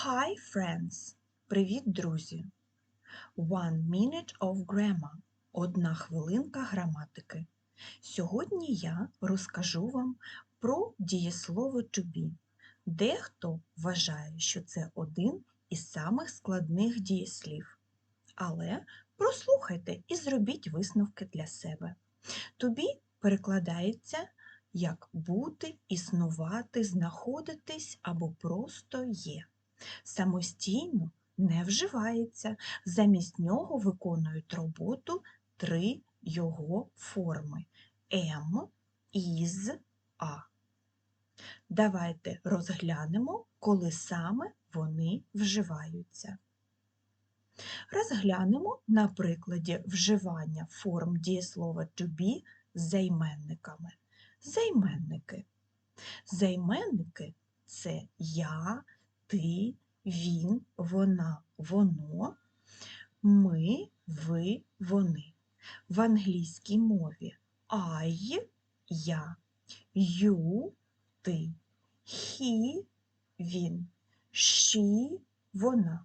Hi, friends! Привіт, друзі! One minute of grammar. Одна хвилинка граматики. Сьогодні я розкажу вам про дієслово to be. Дехто вважає, що це один із самих складних дієслів. Але прослухайте і зробіть висновки для себе. To be перекладається як бути, існувати, знаходитись або просто є самостійно не вживається, замість нього виконують роботу три його форми М, із, А. Давайте розглянемо, коли саме вони вживаються. Розглянемо на прикладі вживання форм дієслова to be з займенниками. Займенники. Займенники це я, ти, він, вона, воно, ми, ви, вони. В англійській мові I – я, you – ти, he – він, she – вона,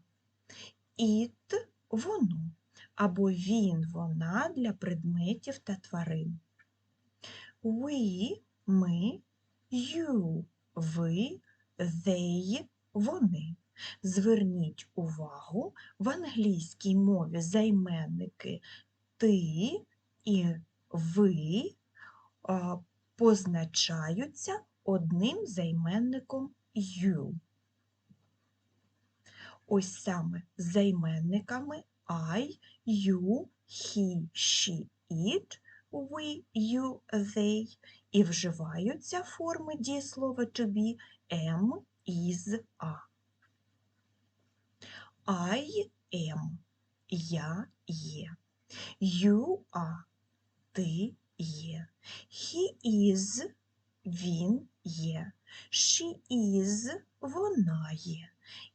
it – воно, або він, вона для предметів та тварин. We – ми, you – ви, they – вони. Зверніть увагу, в англійській мові займенники ти і ви позначаються одним займенником you. Ось саме займенниками I, you, he, she, it, we, you, they і вживаються форми дієслова to be am, is, are. I am я є. You are ти є. He is він є. She is вона є.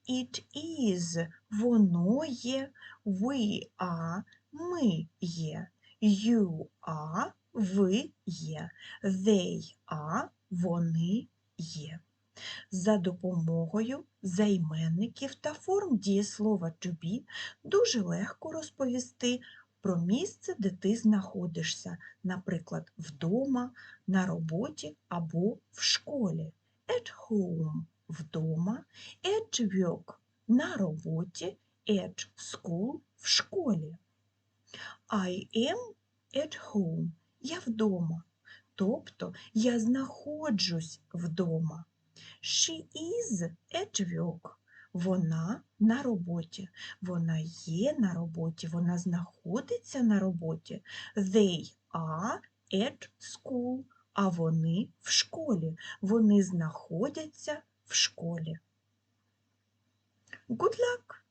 It is воно є. We are ми є. You are ви є. They are вони є. За допомогою займенників та форм дієслова to be дуже легко розповісти про місце, де ти знаходишся, наприклад, вдома, на роботі або в школі. At home – вдома, at work – на роботі, at school – в школі. I am at home – я вдома, тобто я знаходжусь вдома. She is at work. Вона на роботі. Вона є на роботі, вона знаходиться на роботі. They are at school. А вони в школі. Вони знаходяться в школі. Good luck!